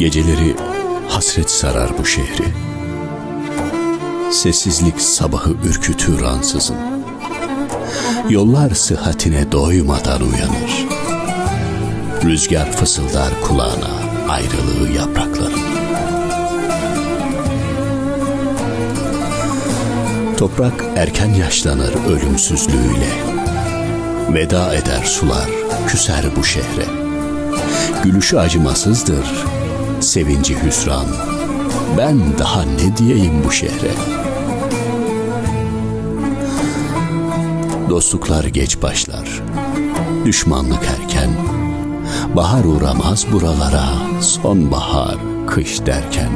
Geceleri hasret sarar bu şehri. Sessizlik sabahı ürkütür ansızın. Yollar sıhhatine doymadan uyanır. Rüzgar fısıldar kulağına ayrılığı yaprakların. Toprak erken yaşlanır ölümsüzlüğüyle. Veda eder sular, küser bu şehre. Gülüşü acımasızdır, sevinci hüsran. Ben daha ne diyeyim bu şehre? Dostluklar geç başlar, düşmanlık erken. Bahar uğramaz buralara, sonbahar, kış derken.